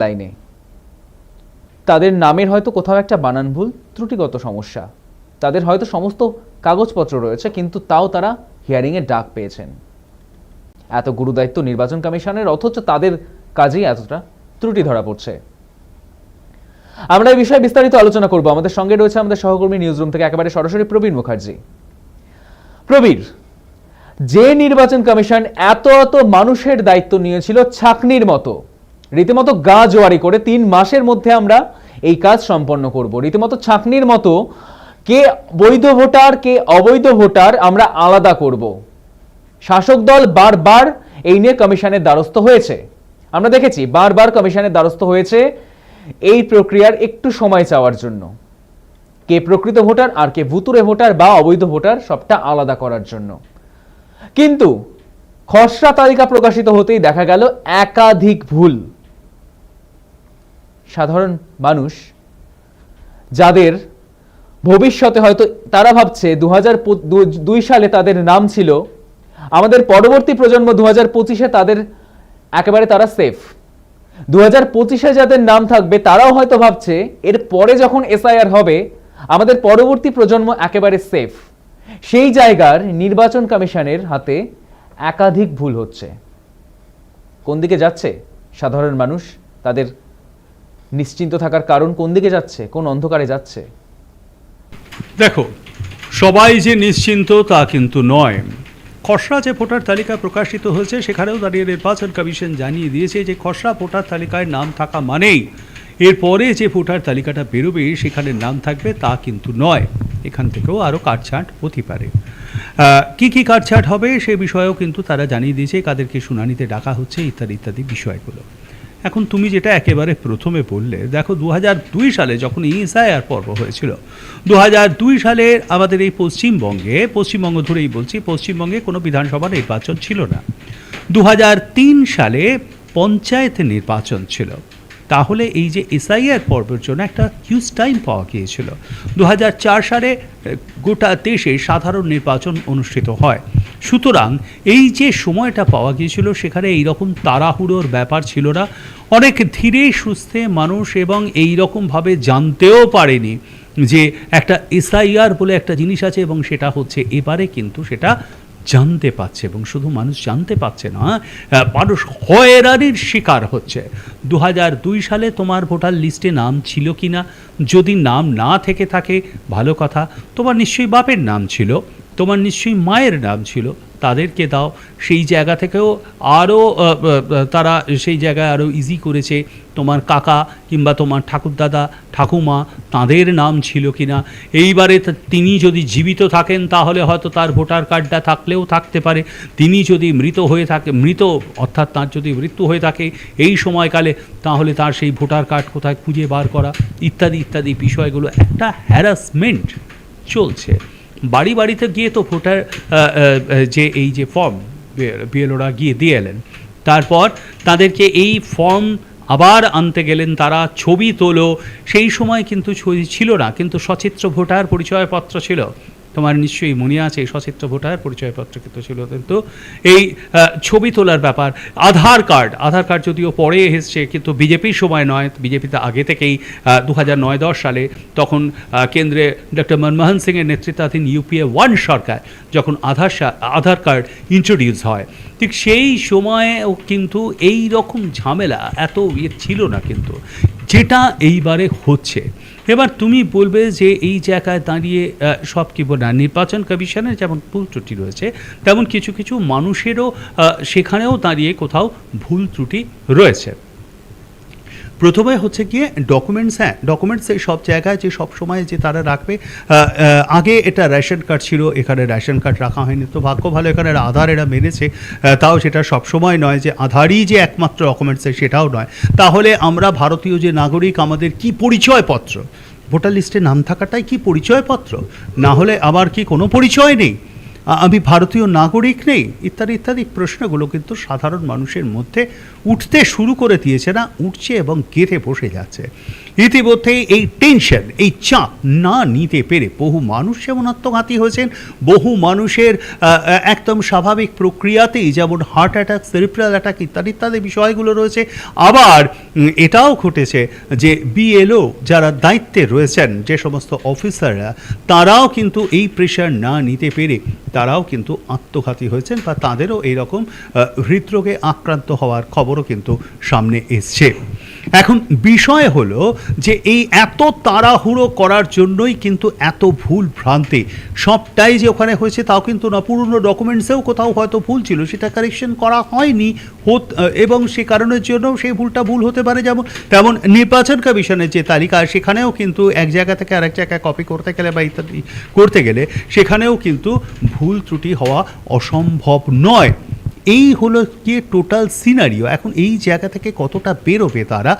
লাইনে তাদের নামের হয়তো কোথাও একটা বানান ভুল, ত্রুটিগত সমস্যা। তাদের হয়তো সমস্ত কাগজপত্র রয়েছে, কিন্তু তাও তারা হিয়ারিংয়ের ডাক পেয়েছেন। এত গুরুদায়িত্ব নির্বাচন কমিশনের, অথচ তাদের কাজেই এতটা ত্রুটি ধরা পড়ছে। আমরা এই বিষয়ে বিস্তারিত আলোচনা করব। আমাদের সঙ্গে রয়েছে আমাদের সহকর্মী নিউজ রুম থেকে একেবারে সরাসরি প্রবীণ মুখার্জি। প্রবীর, যে নির্বাচন কমিশন এত এত মানুষের দায়িত্ব নিয়েছিল ছাকনির মতো রীতিমতো গা জোয়ারি করে তিন মাসের মধ্যে আমরা এই কাজ সম্পন্ন করব। রীতিমতো ছাঁকনির মতো কে বৈধ ভোটার, কে অবৈধ ভোটার আমরা আলাদা করব। শাসক দল বারবার এই নিয়ে কমিশনের দ্বারস্থ হয়েছে। আমরা দেখেছি, বারবার কমিশনের দ্বারস্থ হয়েছে এই প্রক্রিয়ার একটু সময় চাওয়ার জন্য। কে প্রকৃত ভোটার আর কে ভুতুরে ভোটার বা অবৈধ ভোটার সবটা আলাদা করার জন্য। কিন্তু খসড়া তালিকা প্রকাশিত হতেই দেখা গেল একাধিক ভুল। সাধারণ মানুষ যাদের ভবিষ্যতে হয়তো তারা ভাবছে দু দুই সালে তাদের নাম ছিল, আমাদের পরবর্তী প্রজন্ম দু হাজার পঁচিশে তাদের একেবারে তারা সেফ দু হাজার পঁচিশে যাদের নাম থাকবে, তারাও হয়তো ভাবছে এর পরে যখন এসআইআর হবে, আমাদের পরবর্তী প্রজন্ম একেবারে সেফ সেই জায়গার নির্বাচন কমিশনের হাতে একাধিক ভুল হচ্ছে। কোন দিকে যাচ্ছে সাধারণ মানুষ, তাদের নিশ্চিন্ত থাকার কারণ কোন দিকে যাচ্ছে? কোন অন্ধকারে যাচ্ছে? দেখো, সবাই যে নিশ্চিন্ত তা কিন্তু নয়। খসড়া যে ভোটার তালিকা প্রকাশিত হয়েছে, সেখানেও দাঁড়িয়ে নির্বাচন কমিশন জানিয়ে দিয়েছে যে খসড়া ভোটার তালিকায় নাম থাকা মানেই এরপরে যে ভোটার তালিকাটা বেরোবে, সেখানে নাম থাকবে তা কিন্তু নয়। এখান থেকেও আরও কাটছাঁট হতে পারে। কি কি কাটছাঁট হবে সে বিষয়েও কিন্তু তারা জানিয়ে দিয়েছে, কাদেরকে শুনানিতে ডাকা হচ্ছে ইত্যাদি ইত্যাদি বিষয়গুলো। এখন তুমি যেটা একেবারে প্রথমে বললে, দেখো দু দুই সালে যখন ইএসআইআর পর্ব হয়েছিল দু দুই সালে আমাদের এই পশ্চিমবঙ্গে, পশ্চিমবঙ্গ ধরেই বলছি, পশ্চিমবঙ্গে কোনো বিধানসভা নির্বাচন ছিল না। দু হাজার তিন সালে পঞ্চায়েত নির্বাচন ছিল। তাহলে এই যে এসআইআর পর্বের জন্য একটা হিউজ টাইম পাওয়া গিয়েছিল। দু হাজার চার সালে গোটা দেশে সাধারণ নির্বাচন অনুষ্ঠিত হয়। সুতরাং এই যে সময়টা পাওয়া গিয়েছিল, সেখানে এইরকম তাড়াহুড়োর ব্যাপার ছিল না। অনেক ধীরে সুস্থে মানুষ এবং এই রকমভাবে জানতেও পারেনি যে একটা এসআইআর বলে একটা জিনিস আছে এবং সেটা হচ্ছে এবারে কিন্তু সেটা জানতে পাচ্ছে এবং শুধু মানুষ জানতে পাচ্ছে না মানুষ হয়রানির শিকার হচ্ছে। দু দুই সালে তোমার ভোটার লিস্টে নাম ছিল কি না যদি নাম না থেকে থাকে, ভালো কথা। তোমার নিশ্চয়ই বাপের নাম ছিল। তোমার নিশ্চয়ই মায়ের নাম ছিল, তাদেরকে দাও। সেই জায়গা থেকেও আরও তারা সেই জায়গায় আরও ইজি করেছে। তোমার কাকা কিংবা তোমার ঠাকুরদাদা, ঠাকুমা, তাদের নাম ছিল কি না এইবারে তিনি যদি জীবিত থাকেন, তাহলে হয়তো তার ভোটার কার্ডটা থাকলেও থাকতে পারে। তিনি যদি মৃত হয়ে থাকে, মৃত অর্থাৎ তার যদি মৃত্যু হয়ে থাকে এই সময়কালে, তাহলে তার সেই ভোটার কার্ড কোথায় খুঁজে বার করা, ইত্যাদি ইত্যাদি বিষয়গুলো একটা হ্যারাসমেন্ট চলছে। বাড়ি বাড়িতে গিয়ে তো ভোটার যে এই যে ফর্ম বিএলওরা গিয়ে দিয়ে এলেন। তারপর তাদেরকে এই ফর্ম আবার আনতে গেলেন, তারা ছবি তোলো। সেই সময় কিন্তু ছবি ছিল না, কিন্তু সচিত্র ভোটার পরিচয়পত্র ছিল। তোমার নিশ্চয়ই মনে আছে সচিত্র ভোটার, পরিচয়পত্র কিন্তু ছিল কিন্তু এই ছবি তোলার ব্যাপার, আধার কার্ড আধার কার্ড যদিও পরে এসেছে, কিন্তু বিজেপির সময় নয় বিজেপিতে আগে থেকেই দু হাজার নয় দশ সালে তখন কেন্দ্রে ডক্টর মনমোহন সিংয়ের নেতৃত্বাধীন ইউপিএ ওয়ান সরকার যখন আধার আধার কার্ড ইন্ট্রোডিউস হয়। ঠিক সেই সময়েও কিন্তু এই রকম ঝামেলা এত ইয়ে ছিল না কিন্তু। যেটা এইবারে হচ্ছে এবার তুমি বলবে যে এই জায়গায় দাঁড়িয়ে সব কি বলে নির্বাচন কমিশনের যেমন ভুল ত্রুটি রয়েছে, তেমন কিছু কিছু মানুষেরও সেখানেও দাঁড়িয়ে কোথাও ভুল ত্রুটি রয়েছে। প্রথমে হচ্ছে গিয়ে ডকুমেন্টস হ্যাঁ ডকুমেন্টস সব জায়গায় যে সব সময় যে তারা রাখবে আগে এটা রেশন কার্ড ছিল, এখানে রেশন কার্ড রাখা হয়নি। তো ভাগ্য ভালো, এখানে আধার এরা মেনেছে তাও সেটা সব সময় নয় যে আধারই যে একমাত্র ডকুমেন্টস সেটাও নয়। তাহলে আমরা ভারতীয় যে নাগরিক, আমাদের কি পরিচয়পত্র? ভোটার লিস্টে নাম থাকাটাই কি পরিচয়পত্র? না হলে আবার কি কোনো পরিচয় নেই? আমি ভারতীয় নাগরিক নেই? ইত্যাদি ইত্যাদি প্রশ্নগুলো কিন্তু সাধারণ মানুষের মধ্যে উঠতে শুরু করে দিয়েছে না, উঠছে এবং গেঁথে বসে যাচ্ছে। ইতিমধ্যে এই টেনশন, এই চাপ না নিতে পেরে বহু মানুষ যেমন আত্মঘাতী হয়েছেন, বহু মানুষের একদম স্বাভাবিক প্রক্রিয়াতেই যেমন হার্ট অ্যাটাক, সেরিব্রাল অ্যাটাক ইত্যাদি ইত্যাদি বিষয়গুলো রয়েছে। আবার এটাও ঘটেছে যে বিএলও যারা দায়িত্বে রয়েছেন যে সমস্ত অফিসাররা, তারাও কিন্তু এই প্রেশার না নিতে পেরে তারাও কিন্তু আত্মঘাতী হয়েছেন বা তাদেরও এইরকম হৃদরোগে আক্রান্ত হওয়ার খবরও কিন্তু সামনে এসছে। এখন বিষয় হলো যে এই এত তাড়াহুড়ো করার জন্যই কিন্তু এত ভুল ভ্রান্তি। সবটাই যে ওখানে হয়েছে তাও কিন্তু না, পুরনো ডকুমেন্টসেও কোথাও হয়তো ভুল ছিল, সেটা কারেকশন করা হয়নি। এবং সে কারণের জন্য সেই ভুলটা ভুল হতে পারে যেমন, তেমন নির্বাচন কমিশনের যে তালিকা, সেখানেও কিন্তু এক জায়গা থেকে আরেক জায়গায় কপি করতে গেলে বা ইত্যাদি করতে গেলে, সেখানেও কিন্তু ভুল ত্রুটি হওয়া অসম্ভব নয়। এই হলো কি টোটাল সিনারিও এখন এই জায়গা থেকে কতটা বেরোবে তারা?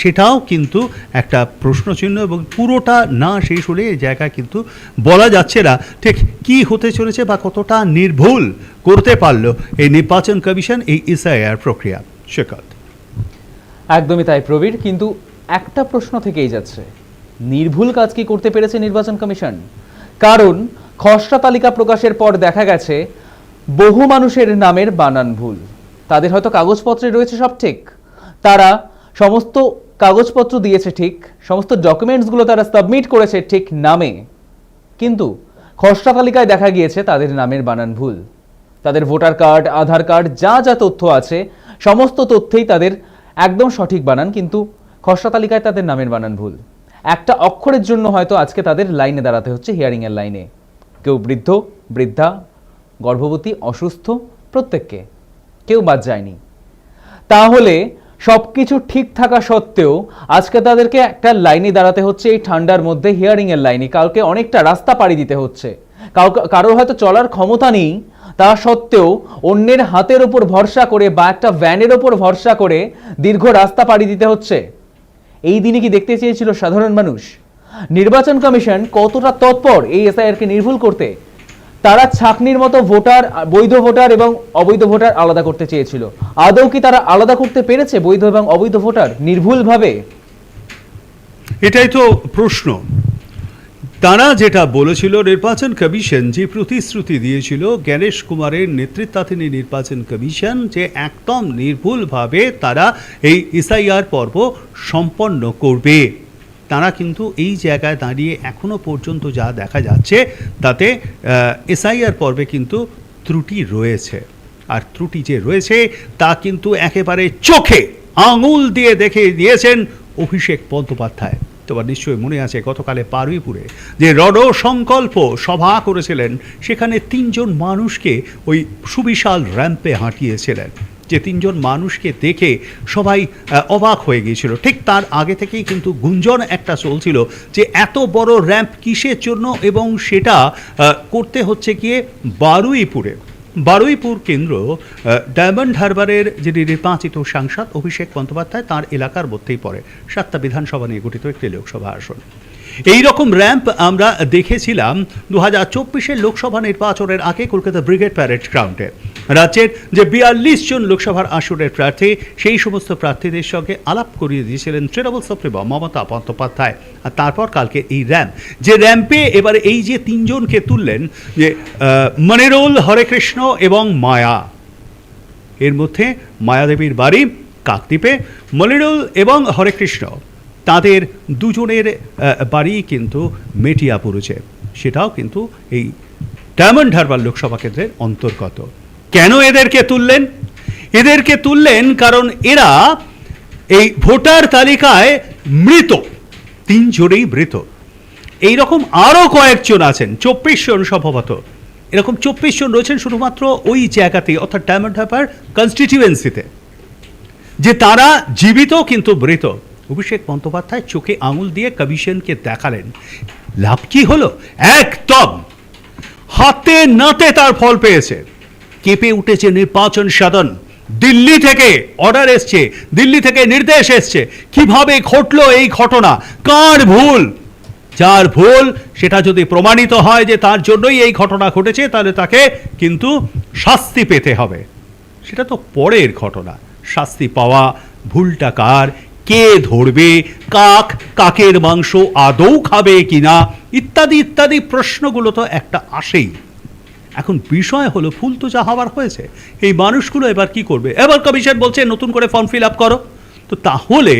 সেটাও কিন্তু একটা প্রশ্নচিহ্ন এবং পুরোটা না শেষ হলে এই জায়গায় কিন্তু বলা যাচ্ছে না। ঠিক কি হতে চলেছে বা কতটা নির্ভুল করতে পারল এই নির্বাচন কমিশন এই এসআইআর প্রক্রিয়া? শেখত একদমই তাই প্রবীর, কিন্তু একটা প্রশ্ন থেকেই যাচ্ছে। নির্ভুল কাজ কি করতে পেরেছে নির্বাচন কমিশন? কারণ খসড়া তালিকা প্রকাশের পর দেখা গেছে বহু মানুষের নামের বানান ভুল। তাদের হয়তো কাগজপত্রে রয়েছে সব ঠিক। তারা সমস্ত কাগজপত্র দিয়েছে ঠিক, সমস্ত ডকুমেন্টসগুলো তারা সাবমিট করেছে ঠিক নামে। কিন্তু খসড়া তালিকায় দেখা গিয়েছে তাদের নামের বানান ভুল। তাদের ভোটার কার্ড, আধার কার্ড, যা যা তথ্য আছে, সমস্ত তথ্যেই তাদের একদম সঠিক বানান, কিন্তু খসড়া তালিকায় তাদের নামের বানান ভুল। একটা অক্ষরের জন্য হয়তো আজকে তাদের লাইনে দাঁড়াতে হচ্ছে হিয়ারিংয়ের লাইনে। কেউ বৃদ্ধ, বৃদ্ধা গর্ভবতী, অসুস্থ প্রত্যেককে। কেউ বাদ যায়নি। তাহলে সবকিছু ঠিক থাকা সত্ত্বেও আজকে তাদেরকে একটা লাইনে দাঁড়াতে হচ্ছে এই ঠান্ডার মধ্যে হিয়ারিং এর লাইনে। কাউকে অনেকটা রাস্তা পাড়ি দিতে হচ্ছে। কাউকে, কারোর হয়তো চলার ক্ষমতা নেই, তা সত্ত্বেও অন্যের হাতের ওপর ভরসা করে বা একটা ভ্যানের ওপর ভরসা করে দীর্ঘ রাস্তা পাড়ি দিতে হচ্ছে। এই দিনে কি দেখতে চেয়েছিল সাধারণ মানুষ? নির্বাচন কমিশন কতটা তৎপর এই এসআইআরকে নির্ভুল করতে? তারা ছাকনির মতো ভোটার, বৈধ ভোটার এবং অবৈধ ভোটার আলাদা করতে চেয়েছিল। আদৌ কি তারা আলাদা করতে পেরেছে বৈধ এবং অবৈধ ভোটার? নির্ভুলভাবে? এটাই তো প্রশ্ন। তারা যেটা বলেছিল, নির্বাচন কমিশন যে প্রতিশ্রুতি দিয়েছিল, জ্ঞানেশ কুমারের নেতৃত্বাধীন নির্বাচন কমিশন যে একদম নির্ভুলভাবে তারা এই এসআইআর পর্ব সম্পন্ন করবে। তারা কিন্তু এই জায়গায় দাঁড়িয়ে এখনও পর্যন্ত যা দেখা যাচ্ছে, তাতে এসআইআর পর্বে কিন্তু ত্রুটি রয়েছে। আর ত্রুটি যে রয়েছে, তা কিন্তু একেবারে চোখে আঙুল দিয়ে দেখে দিয়েছেন অভিষেক বন্দ্যোপাধ্যায়। তোমার নিশ্চয়ই মনে আছে, গতকালে পারুইপুরে যে রড সংকল্প সভা করেছিলেন, সেখানে তিনজন মানুষকে ওই সুবিশাল র্যাম্পে হাঁটিয়েছিলেন। যে তিনজন মানুষকে দেখে সবাই অবাক হয়ে গিয়েছিল। ঠিক তার আগে থেকেই কিন্তু গুঞ্জন একটা চলছিল যে এত বড় র্যাম্প কিসের জন্য এবং সেটা করতে হচ্ছে গিয়ে বারুইপুরে। বারুইপুর কেন্দ্র ডায়মন্ড হারবারের যিনি নির্বাচিত সাংসদ অভিষেক বন্দ্যোপাধ্যায়, তার এলাকার মধ্যেই পড়ে। সাতটা বিধানসভা নিয়ে গঠিত একটি লোকসভা আসন। এই রকম র্যাম্প আমরা দেখেছিলাম দু হাজার চব্বিশের লোকসভা নির্বাচনের আগে কলকাতা ব্রিগেড প্যারেড গ্রাউন্ডে। রাজ্যের যে বিয়াল্লিশ জন লোকসভার আসনের প্রার্থী, সেই সমস্ত প্রার্থীদের সঙ্গে আলাপ করিয়ে দিয়েছিলেন তৃণমূল সুপ্রিমো মমতা বন্দ্যোপাধ্যায়। আর তারপর কালকে এই র্যাম্প। যে র্যাম্পে এবারে এই যে তিনজনকে তুললেন, যে মনিরুল, হরেকৃষ্ণ এবং মায়া। এর মধ্যে মায়াদেবীর বাড়ি, কাকদ্বীপে, মনিরুল এবং হরেকৃষ্ণ। তাদের দুজনের বাড়ি কিন্তু মেটিয়াপুরুছে সেটাও কিন্তু এই ডায়মন্ড হারবার লোকসভা কেন্দ্রের অন্তর্গত। কেন এদেরকে তুললেন? এদেরকে তুললেন কারণ এরা এই ভোটার তালিকায় মৃত। তিনজনেই মৃত। এইরকম আরও কয়েকজন আছেন, চব্বিশ জন সম্ভবত এরকম চব্বিশ জন রয়েছেন শুধুমাত্র ওই জায়গাতে অর্থাৎ ডায়মন্ড হারবার কনস্টিটিউয়েন্সিতে যে তারা জীবিত কিন্তু মৃত। অভিষেক বন্দ্যোপাধ্যায় চোখে আঙুল দিয়ে কমিশনকে দেখালেন। লাভ কি হলো? একদম। হাতে নাতে তার ফল পেয়েছে। কেঁপে উঠেছে নির্বাচন সাধন। দিল্লি থেকে অর্ডার এসছে। দিল্লি থেকে নির্দেশ এসছে। কীভাবে ঘটলো এই ঘটনা? কার ভুল? যার ভুল, সেটা যদি প্রমাণিত হয় যে তার জন্যই এই ঘটনা ঘটেছে, তাহলে তাকে কিন্তু শাস্তি পেতে হবে। সেটা তো পরের ঘটনা। শাস্তি পাওয়া ভুলটা কার? কে ধরবে? কাক, কাকের মাংস আদৌ খাবে কিনা? ইত্যাদি ইত্যাদি প্রশ্নগুলো তো একটা আসেই। এখন বিষয় হলো, ফুল তো যা হওয়ার হয়েছে। এই মানুষগুলো এবার কি করবে? এবার কমিশন বলছে, নতুন করে ফর্ম ফিল আপ করো। তো তাহলে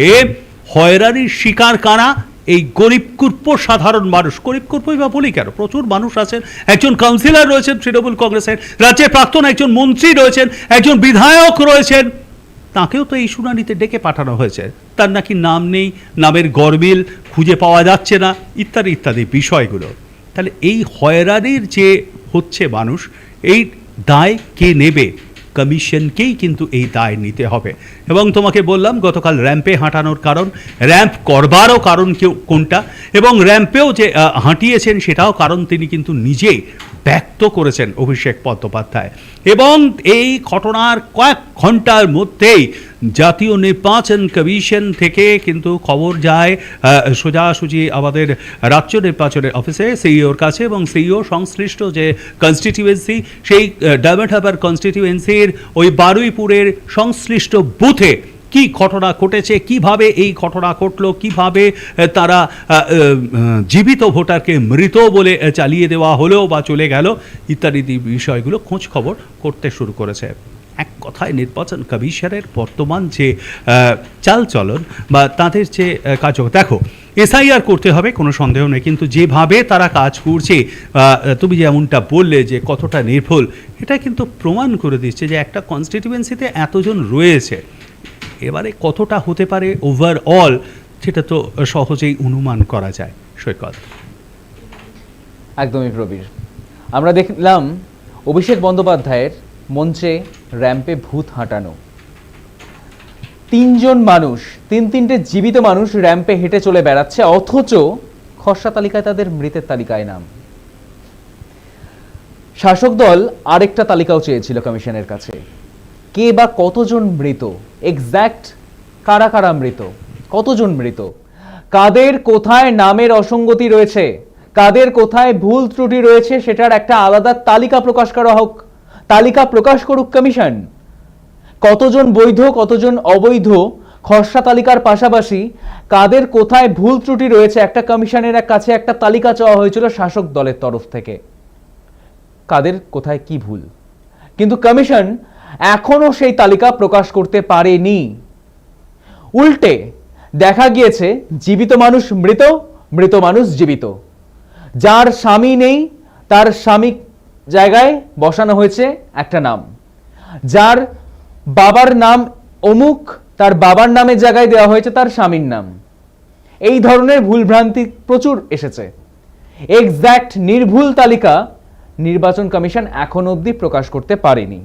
হয়রানির শিকার কারা? এই গরিব কুর্প সাধারণ মানুষ। গরিব কুর্পই বা বলি কেন? প্রচুর মানুষ আছেন। একজন কাউন্সিলর রয়েছেন, তৃণমূল কংগ্রেসের। রাজ্যের প্রাক্তন একজন মন্ত্রী রয়েছেন। একজন বিধায়ক রয়েছেন। তাকেও তো এই শুনানিতে ডেকে পাঠানো হয়েছে। তার নাকি নাম নেই, নামের গরমিল, খুঁজে পাওয়া যাচ্ছে না, ইত্যাদি ইত্যাদি বিষয়গুলো। তাহলে এই হয়রানির যে হচ্ছে মানুষ, এই দায় কে নেবে? কমিশনকেই কিন্তু এই দায় নিতে হবে। এবং তোমাকে বললাম, গতকাল র্যাম্পে হাঁটানোর কারণ, র্যাম্প করবারও কারণ কেউ কোনটা, এবং র্যাম্পেও যে হাঁটিয়েছেন সেটাও কারণ তিনি কিন্তু নিজেই ব্যক্ত করেছেন অভিষেক বন্দ্যোপাধ্যায়। এবং এই ঘটনার কয়েক ঘণ্টার মধ্যেই জাতীয় নির্বাচন কমিশন থেকে কিন্তু খবর যায় সোজাসুজি আমাদের রাজ্য নির্বাচনের অফিসে সিইওর কাছে এবং সিইও সংশ্লিষ্ট যে কনস্টিটিউয়েন্সি সেই ডায়মন্ড হারবার কনস্টিটিউয়েন্সির ওই বারুইপুরের সংশ্লিষ্ট বুথে কি ঘটনা ঘটেছে, কীভাবে এই ঘটনা ঘটলো, কীভাবে তারা জীবিত ভোটারকে মৃত বলে চালিয়ে দেওয়া হলেও বা চলে গেল, ইত্যাদি বিষয়গুলো খোঁজ খবর করতে শুরু করেছে। এক কথায় নির্বাচন কমিশনের বর্তমান যে চালচলন বা তাদের যে কাজ দেখো, এসআইআর করতে হবে, কোনো সন্দেহ নেই, কিন্তু যেভাবে তারা কাজ করছে তুমি যেমনটা বললে যে কতটা নির্ভুল, এটা কিন্তু প্রমাণ করে দিচ্ছে যে একটা কনস্টিটিউয়েন্সিতে এতজন রয়েছে। এবারে কতটা হতে পারে ওভারঅল সেটা তো সহজেই অনুমান করা যায়, সৈকত। একদমই প্রবীর। আমরা দেখলাম অভিষেক বন্দ্যোপাধ্যায়ের মঞ্চে র্যাম্পে ভূত হাঁটানো। তিনজন মানুষ, তিন তিনটে জীবিত মানুষ র্যাম্পে হেঁটে চলে বেড়াচ্ছে, অথচ খসড়া তালিকায় তাদের মৃতের তালিকায় নাম। শাসক দল আরেকটা তালিকাও চেয়েছিল কমিশনের কাছে। কে বা কতজন মৃত? এক্স্যাক্ট কারা কারা মৃত? কতজন মৃত? কাদের কোথায় নামের অসঙ্গতি রয়েছে? কাদের কোথায় ভুল ত্রুটি রয়েছে সেটার একটা আলাদা তালিকা প্রকাশ করা হোক। তালিকা প্রকাশ করুক কমিশন। কতজন বৈধ, কতজন অবৈধ, খসড়া তালিকার পাশাপাশি কাদের কোথায় ভুল ত্রুটি রয়েছে একটা কমিশনের কাছে একটা তালিকা চাওয়া হয়েছিল শাসক দলের তরফ থেকে। কাদের কোথায় কি ভুল? কিন্তু কমিশন এখনও সেই তালিকা প্রকাশ করতে পারেনি। উল্টে দেখা গিয়েছে জীবিত মানুষ মৃত মৃত মানুষ জীবিত। যার স্বামী নেই, তার স্বামী জায়গায় বসানো হয়েছে একটা নাম। যার বাবার নাম অমুক, তার বাবার নামের জায়গায় দেওয়া হয়েছে তার স্বামীর নাম। এই ধরনের ভুলভ্রান্তি প্রচুর এসেছে। এক্স্যাক্ট নির্ভুল তালিকা নির্বাচন কমিশন এখন অবধি প্রকাশ করতে পারেনি।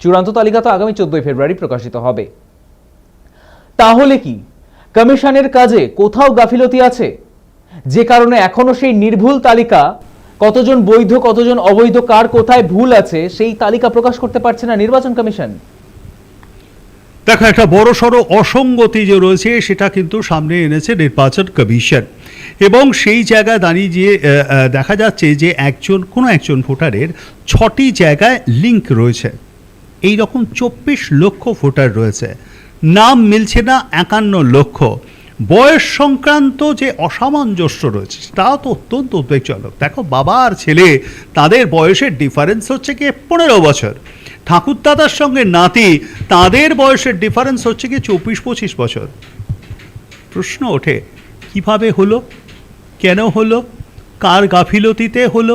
চূড়ান্ত তালিকা তো আগামী চোদ্দই ফেব্রুয়ারি প্রকাশিত হবে। তাহলে কি? কমিশনের কাজে কোথাও গাফিলতি আছে? যে কারণে এখনও সেই নির্ভুল তালিকা, কতজন বৈধ, কতজন অবৈধ, কার কোথায় ভুল আছে, সেই তালিকা প্রকাশ করতে পারছে না নির্বাচন কমিশন। দেখো, একটা বড় সড়ো অসঙ্গতি যে রয়েছে, সেটা কিন্তু সামনে এনেছে নির্বাচন কমিশন। এবং সেই জায়গায় দাঁড়িয়ে যে দেখা যাচ্ছে যে একজন, কোনো একজন ভোটারের ছটি জায়গায় লিংক রয়েছে। এই রকম চব্বিশ লক্ষ ভোটার রয়েছে। নাম মিলছে না একান্ন লক্ষ। বয়স সংক্রান্ত যে অসামঞ্জস্য রয়েছে তাও তো অত্যন্ত উদ্বেগজনক। দেখো, বাবা আর ছেলে, তাদের বয়সের ডিফারেন্স হচ্ছে কি পনেরো বছর। ঠাকুরদাদার সঙ্গে নাতি, তাদের বয়সের ডিফারেন্স হচ্ছে কি চব্বিশ পঁচিশ বছর। প্রশ্ন ওঠে, কীভাবে হলো? কেন হলো? কার গাফিলতিতে হলো?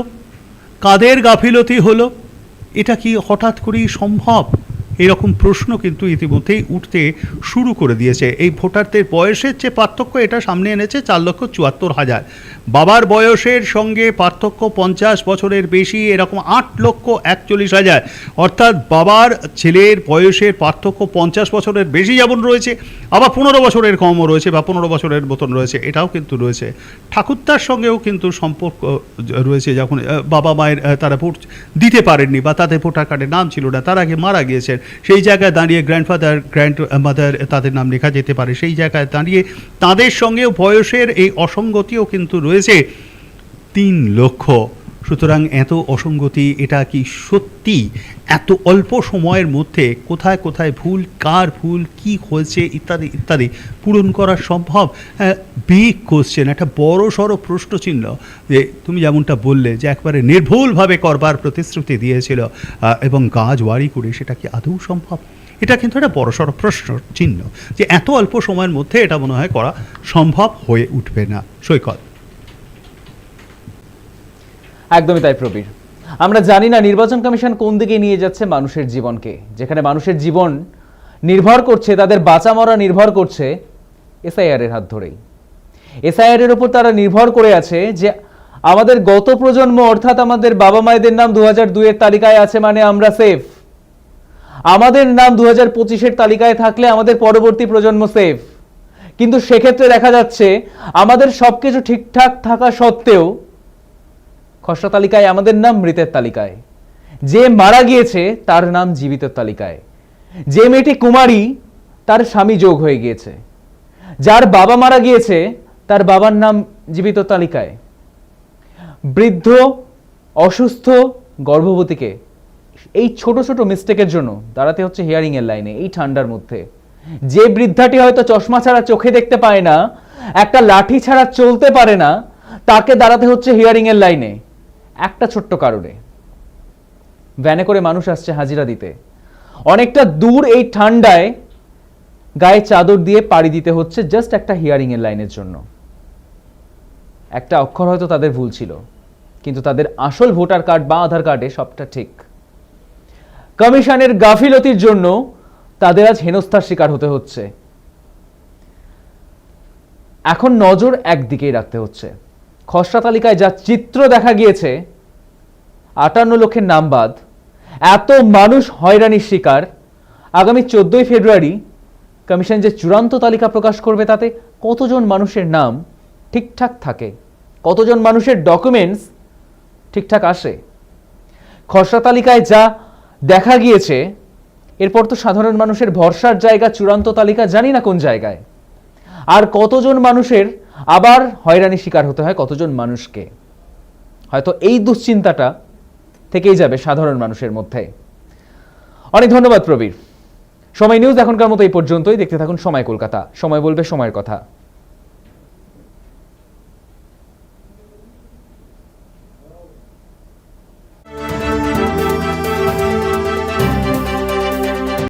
কাদের গাফিলতি হলো? এটা কি হঠাৎ করেই সম্ভব? এরকম প্রশ্ন কিন্তু ইতিমধ্যেই উঠতে শুরু করে দিয়েছে। এই ভোটারদের বয়সের যে পার্থক্য, এটা সামনে এনেছে চার লক্ষ চুয়াত্তর হাজার। বাবার বয়সের সঙ্গে পার্থক্য পঞ্চাশ বছরের বেশি, এরকম আট লক্ষ একচল্লিশ হাজার। অর্থাৎ বাবার ছেলের বয়সের পার্থক্য পঞ্চাশ বছরের বেশি যেমন রয়েছে, আবার পনেরো বছরের কমও রয়েছে বা পনেরো বছরের মতন রয়েছে, এটাও কিন্তু রয়েছে। ঠাকুরদার সঙ্গেও কিন্তু সম্পর্ক রয়েছে যখন বাবা মায়ের তারা ভোট দিতে পারেননি বা তাদের ভোটার কার্ডে নাম ছিল না, তার আগে মারা গিয়েছেন। সেই জায়গায় দাঁড়িয়ে গ্র্যান্ডফাদার গ্র্যান্ড মাদার তাদের নাম লেখা যেতে পারে। সেই জায়গায় দাঁড়িয়ে তাদের সঙ্গেও বয়সের এই অসঙ্গতিও কিন্তু রয়েছে তিন লক্ষ। সুতরাং এত অসঙ্গতি, এটা কি সত্যি? এত অল্প সময়ের মধ্যে কোথায় কোথায় ভুল, কার ভুল, কি হয়েছে, ইত্যাদি ইত্যাদি পূরণ করা সম্ভব? বিগ কোশ্চেন একটা বড় সড়ো প্রশ্নচিহ্ন যে তুমি যেমনটা বললে যে একবারে নির্ভুলভাবে করবার প্রতিশ্রুতি দিয়েছিল এবং গাছ ওয়ারি করে সেটা কি আদৌ সম্ভব? এটা কিন্তু একটা বড়সড় প্রশ্ন চিহ্ন যে এত অল্প সময়ের মধ্যে এটা মনে হয় করা সম্ভব হয়ে উঠবে না। সৈকত। একদমই তাই প্রবীর। আমরা জানি না নির্বাচন কমিশন কোন দিকে নিয়ে যাচ্ছে মানুষের জীবনকে। যেখানে মানুষের জীবন নির্ভর করছে, তাদের বাঁচা মরা নির্ভর করছে এসআইআর এর হাত ধরেই। এসআইআর এর উপর তারা নির্ভর করে আছে যে আমাদের গত প্রজন্ম, অর্থাৎ আমাদের বাবা মায়েদের নাম দু হাজার দুইয়ের তালিকায় আছে মানে আমরা সেফ আমাদের নাম দু হাজার পঁচিশের তালিকায় থাকলে আমাদের পরবর্তী প্রজন্ম সেফ কিন্তু সেক্ষেত্রে দেখা যাচ্ছে, আমাদের সবকিছু ঠিকঠাক থাকা সত্ত্বেও খসড়া তালিকায়, আমাদের নাম মৃতের তালিকায়। যে মারা গিয়েছে, তার নাম জীবিতের তালিকায়। যে মেয়েটি কুমারী, তার স্বামী যোগ হয়ে গিয়েছে। যার বাবা মারা গিয়েছে, তার বাবার নাম জীবিত তালিকায়। বৃদ্ধ, অসুস্থ, গর্ভবতীকে, এই ছোট ছোট মিস্টেকের জন্য, দাঁড়াতে হচ্ছে হিয়ারিং এর লাইনে, এই ঠান্ডার মধ্যে। যে বৃদ্ধাটি হয়তো চশমা ছাড়া চোখে দেখতে পায় না, একটা লাঠি ছাড়া চলতে পারে না, তাকে দাঁড়াতে হচ্ছে হিয়ারিং এর লাইনে। একটা ছোট্ট কারণে। ভ্যানে করে মানুষ আসছে হাজিরা দিতে। অনেকটা দূর এই ঠান্ডায় গায়ে চাদর দিয়ে পাড়ি দিতে হচ্ছে জাস্ট একটা হিয়ারিং এর লাইনের জন্য। একটা অক্ষর হয়তো তাদের ভুল ছিল, কিন্তু তাদের আসল ভোটার কার্ড বা আধার কার্ডে সবটা ঠিক। কমিশনের গাফিলতির জন্য তাদের আজ হেনস্থার শিকার হতে হচ্ছে। এখন নজর একদিকেই রাখতে হচ্ছে। খসড়া তালিকায় যা চিত্র দেখা গিয়েছে আটান্ন লক্ষের নাম বাদ। এত মানুষ হয়রানির শিকার। আগামী চোদ্দই ফেব্রুয়ারি কমিশন যে চূড়ান্ত তালিকা প্রকাশ করবে, তাতে কতজন মানুষের নাম ঠিকঠাক থাকে? কতজন মানুষের ডকুমেন্টস ঠিকঠাক আসে? খসড়া তালিকায় যা দেখা গিয়েছে, এরপর তো সাধারণ মানুষের ভরসার জায়গা, চূড়ান্ত তালিকা জানি না কোন জায়গায়। আর কতজন মানুষের আবার হয়রানির শিকার হতে হয়, কতজন মানুষকে? হয়তো এই দুশ্চিন্তাটা থেকেই যাবে সাধারণ মানুষের মধ্যে। অনেক ধন্যবাদ প্রবীর। সময় নিউজ এখনকার মতো এই পর্যন্তই। দেখতে থাকুন সময় কলকাতা। সময় বলবে সময়ের কথা।